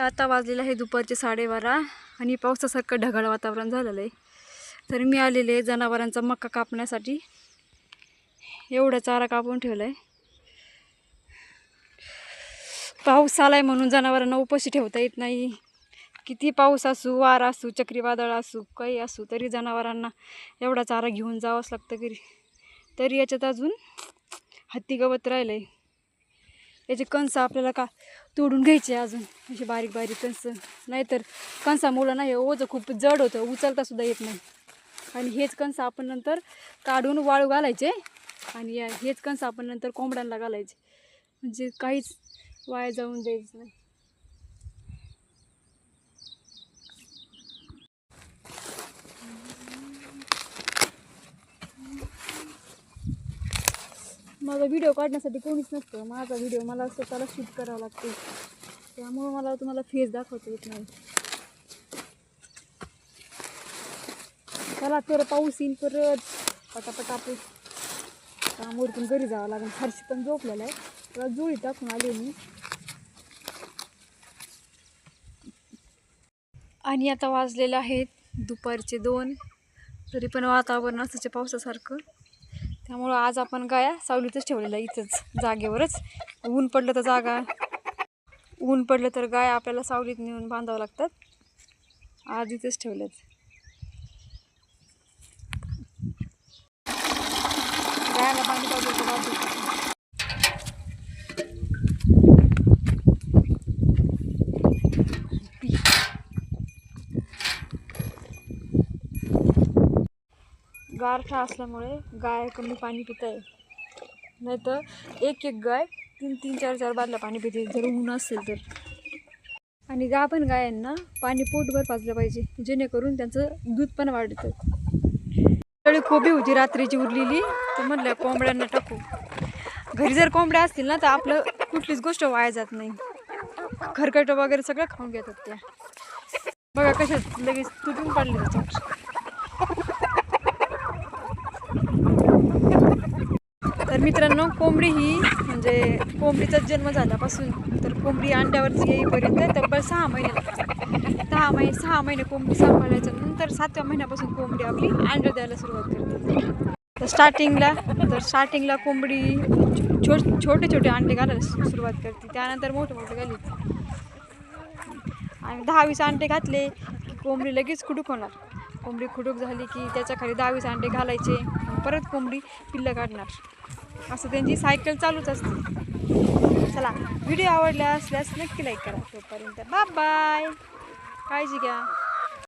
आता वाजलेलं आहे दुपारचे साडेबारा आणि पावसासारखं ढगाळ वातावरण झालेलं आहे. तर मी आलेले आहे जनावरांचा मक्का कापण्यासाठी. एवढा चारा कापून ठेवला आहे. पाऊस आलाय म्हणून जनावरांना उपाशी ठेवता येत नाही. किती पाऊस असू वारा असू चक्रीवादळ असू काही असू तरी जनावरांना एवढा चारा घेऊन जावंच लागतं तरी तरी याच्यात अजून हत्ती गवत राहिलं आहे याचे कणसं आपल्याला का तोडून घ्यायचे अजून? असे बारीक बारीक कणसं नाहीतर कणसामुळं नाही ओझं खूप जड होतं उचलतासुद्धा येत नाही. आणि हेच कणसं आपण नंतर काढून वाळू घालायचे आणि या- हेच कणसं आपण नंतर कोंबड्यांना घालायचे. म्हणजे काहीच वाया जाऊन द्यायचं नाही. माझा व्हिडिओ काढण्यासाठी कोणीच नसतं. माझा व्हिडिओ मला स्वतःला शूट करावा लागतो. त्यामुळं मला तुम्हाला फेस दाखवता येत नाही. चला तर पाऊस येईल परत. पटापट आपण काम उरकून घरी जावं लागेल. फारशी पण झोपलेला आहे. त्याला जुळी टाकून आले मी. आणि आता वाजलेलं आहेत दुपारचे दोन. तरी पण वातावरण असंच पावसासारखं. त्यामुळं आज आपण गाया सावलीतच ठेवलेल्या इथंच जागेवरच. ऊन पडलं तर जागा ऊन पडलं तर गाय आपल्याला सावलीत नेऊन बांधावं लागतात. आज इथंच ठेवल्यात गायला पाणी पाहिजे गारठा असल्यामुळे गाय कमी पाणी पित आहे नाहीतर एक एक गाय तीन तीन चार चार बादल्या पाणी पिते. जर ऊन असेल तर. आणि गा पण गायांना पाणी पोटभर पाजलं पाहिजे. जेणेकरून त्यांचं दूध पण वाढतं. त्यावेळी कोबी होती रात्रीची उरलेली. तर म्हणलं कोंबड्यांना टाकू. घरी जर कोंबड्या असतील ना तर आपलं कुठलीच गोष्ट वाया जात नाही. खरकट वगैरे सगळं खाऊन घेतात त्या. बघा कशात लगेच तुटून पाडले त्याच्या तर मित्रांनो कोंबडी ही म्हणजे कोंबडीचा जन्म झाल्यापासून तर कोंबडी अंड्यावरती येईपर्यंत तब्बल सहा महिने दहा महिने सहा महिने कोंबडी सांभाळायच्या नंतर सातव्या महिन्यापासून कोंबडी आपली अंडं द्यायला सुरुवात करते. तर स्टार्टिंगला तर स्टार्टिंगला कोंबडी छो छोटे छोटे अंडे घालायला सुरुवात करते. त्यानंतर मोठे मोठे घाली आणि दहावीस अंडे घातले की कोंबडी लगेच खुडूक होणार. कोंबडी खुडूक झाली की त्याच्याखाली अंडे घालायचे परत कोंबडी पिल्लं काढणार. असं त्यांची सायकल चालूच असते. चला व्हिडिओ आवडला असल्यास नक्की लाईक करा तोपर्यंत. बाय बाय काळजी घ्या.